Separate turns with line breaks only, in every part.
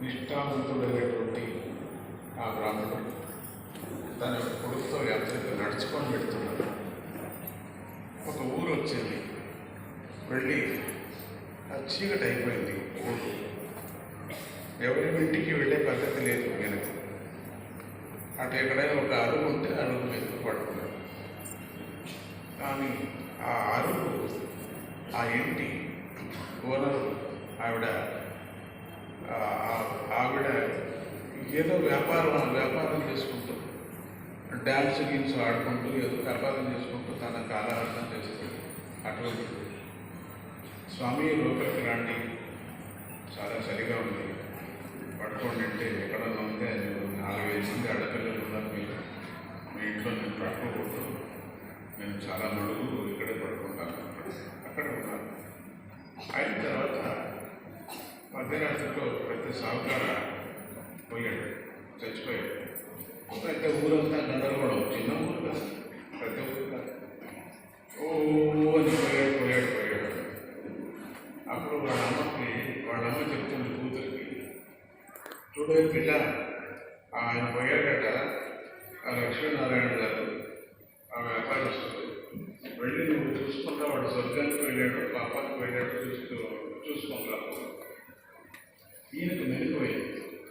నిష్ఠావంతుడైనటువంటి ఆ బ్రాహ్మణుడు తన కొడుకుతో యాత్రకు నడుచుకొని పెడుతున్నాడు ఒక ఊరు వచ్చింది. వెళ్ళి ఆ చీకటి అయిపోయింది ఊరు. ఎవరి ఇంటికి వెళ్ళే పద్ధతి లేదు వెనక అటు ఎక్కడైనా ఒక అరుగు ఉంటే అరుగు మీద పడుకున్నాడు. కానీ ఆ అరుగు ఆ ఇంటి ఓనరు ఆవిడ ఆవిడ ఏదో వ్యాపారం వ్యాపారం చేసుకుంటూ డ్యాన్స్ గీన్స్ ఆడుకుంటూ ఏదో వ్యాపారం చేసుకుంటూ తన కాలార్థం చేస్తుంది. అటువంటి స్వామి లోపలికి రాండి. చాలా సరిగా ఉంది. పడుకోండి అంటే ఎక్కడ ఉంది అని నాలుగైదు మంది ఆడపిల్లలు ఉన్నారు మీరు. మీ ఇంట్లో నేను పడుకోకూడదు నేను చాలా మడుగు ఇక్కడే పడుకుంటాను? అక్కడ ఉన్నాను ఆయన మధ్యరాత్రిలో ప్రతి సాగుకార పోయాడు. చచ్చిపోయాడు. పెద్ద ఊరంతా గందరగోళం. చిన్న ఊరు కదా. పెద్ద ఊరు కదా. ఓ అని పోయాడు పోయాడు పోయాడు. అప్పుడు వాళ్ళ అమ్మకి వాళ్ళ అమ్మ చెప్తుంది కూతురికి. చూడే పిల్ల ఆయన పోయాడట ఆ లక్ష్మీనారాయణ గారు ఆ వ్యాపారస్తుడు. వెళ్ళి నువ్వు చూసుకుంటా వాడు స్వర్గానికి వెళ్ళాడు పాపానికి వెళ్ళాడు చూసుకో చూసుకుంటా. ఈయనకు మెలిపోయింది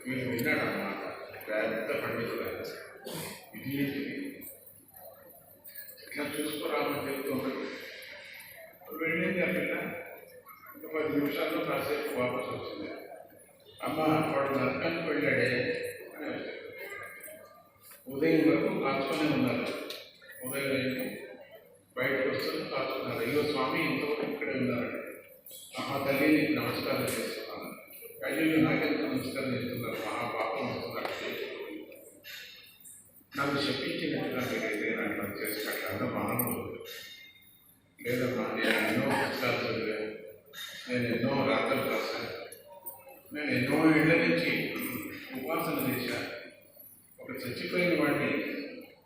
వీళ్ళు విన్నాడన్నమాట పెద్ద పండితుడు ఆయన. ఇది ఏంటి? ఇట్లా చూసుకోరామని చెప్తున్నాడు వెళ్ళింది ఆ పిల్ల. ఒక పది నిమిషాల్లో కాసేపు వాపసు వచ్చింది. అమ్మ వాడు నరకానికి వెళ్ళాడే అని వచ్చింది. ఉదయం వరకు కాచుకొని ఉన్నారు. ఉదయం అయింది. బయటకు వస్తుంది కాచుకున్నారు అయ్యో స్వామి ఇంతవరకు ఇక్కడే ఉన్నారు మహా తల్లి నీకు నమస్కారం చేస్తున్నాను అయ్యో నాకెంత నమస్కరిస్తున్నారు మహాపాపం మహా పాపం వస్తున్నారు నాకు చెప్పించినట్టుగా మీరైతే నాకు చేసి పెట్టాలో మానవుడు లేదమ్మా నేను ఎన్నో పుస్తకాలు చదివాను నేను ఎన్నో రాతలు రాశాను. నేను ఎన్నో ఏళ్ళ నుంచి ఉపాసన చేశాను. ఒక చచ్చిపోయిన వాడిని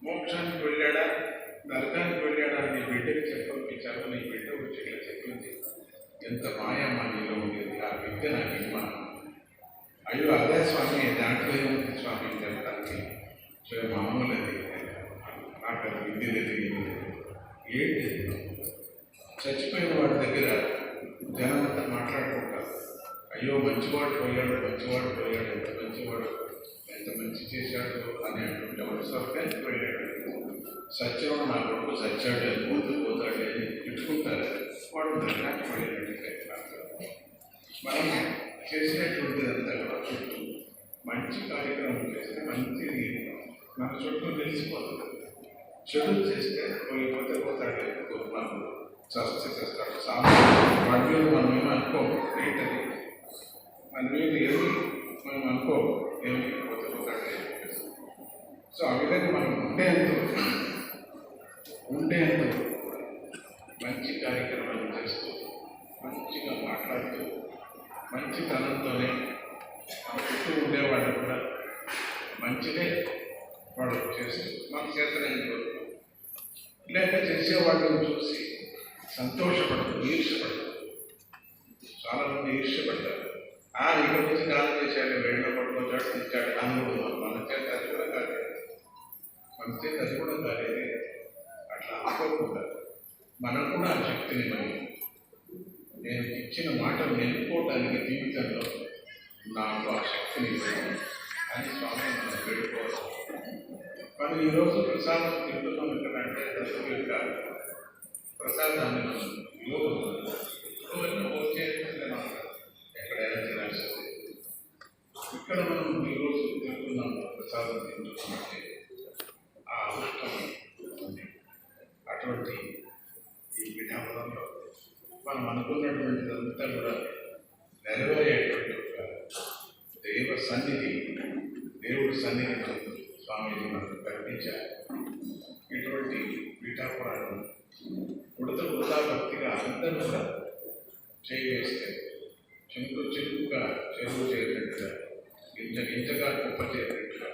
మోక్షానికి వెళ్ళాడా? నరకానికి వెళ్ళాడా? నీ బిడ్డకి చెప్పపించారు నీ బిడ్డ వచ్చి ఇట్లా చెప్పింది. ఎంత మాయమ్మా నీలో ఉండేది. ఆ విద్య నాకు ఇమ్మా అయ్యో అదే స్వామి దాంట్లో ఏముంది స్వామి అని చెప్పడానికి సో మామూలు అది నాకు అది విద్య తెలియదు ఏంటి చచ్చిపోయిన వాడి దగ్గర జనం అంతా మాట్లాడుకుంటారు అయ్యో మంచివాడు పోయాడు మంచివాడు పోయాడు ఎంత మంచివాడు ఎంత మంచి చేశాడు అని అంటుంటే వాడు స్వర్గానికి వెళ్ళాడు సత్యం నా కొడుకు సచ్చాడు అని పోతూ పోతాడు అని తిట్టుకుంటారు వాడు నరకానికి వెళ్ళాడు మనం చేసినటువంటి కూడా చుట్టూ మంచి కార్యక్రమం చేస్తే మంచిది మన చుట్టూ తెలిసిపోతుంది చెడు చేస్తే పోయిపోతే పోతాడు మనం చస్తే చేస్తాడు. సామాన్య మనం ఏమి అనుకో? మన మీద ఏమి? మనం అనుకో. ఏమి? పోతే పోతాడు సో ఆ విధంగా మనం ఉండేందుకు ఉండేందుకు మంచి కార్యక్రమాలు చేస్తూ మంచిగా మాట్లాడుతూ మంచితనంతోనే మన చుట్టూ ఉండేవాళ్ళు కూడా మంచిదే వాడు చేస్తూ మన చేతనైన లేక చేసేవాళ్ళని చూసి సంతోషపడదు ఈర్షపడదు చాలా ఈర్షపడ్డారు ఆ ఇక్కడ నుంచి కాలం చేశాడు వేళ్ళ పట్టుకొచ్చాడు తెచ్చాడు అనుభవం మన చేత అది కూడా కాలేదు. మన చేత అది కూడా కాలేదు. అట్లా అనుకోకుండా మనం కూడా ఆ శక్తిని మనం నేను ఇచ్చిన మాట నిలుపుకోవడానికి మనం ఈరోజు ప్రసాదం తింటున్నాం ఎక్కడంటే అంటే దశమి ప్రసాదాన్ని మనం ఎక్కడైనా తినాల్సింది ఇక్కడ మనం ఈరోజు తింటున్నాం ప్రసాదం తింటున్నామంటే ఆ అదృష్టం అటువంటి ఈ విధానంలో మనం అనుకున్నటువంటిదంతా కూడా నెరవేరే పీఠాపురాలను ఉడత ఉడతా భక్తిగా అందరూ కూడా చేయవేస్తే చినుకు చినుకుగా చెరువు చేరినట్టుగా గింజ గింజగా కుప్ప చేరినట్టుగా.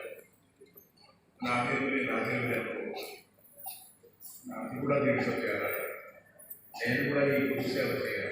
నా దేవుని నా దేవుని అనుకో. నాకు కూడా దీంట్లో చేరాలి నేను కూడా ఈ గురి సేవ చేయాలి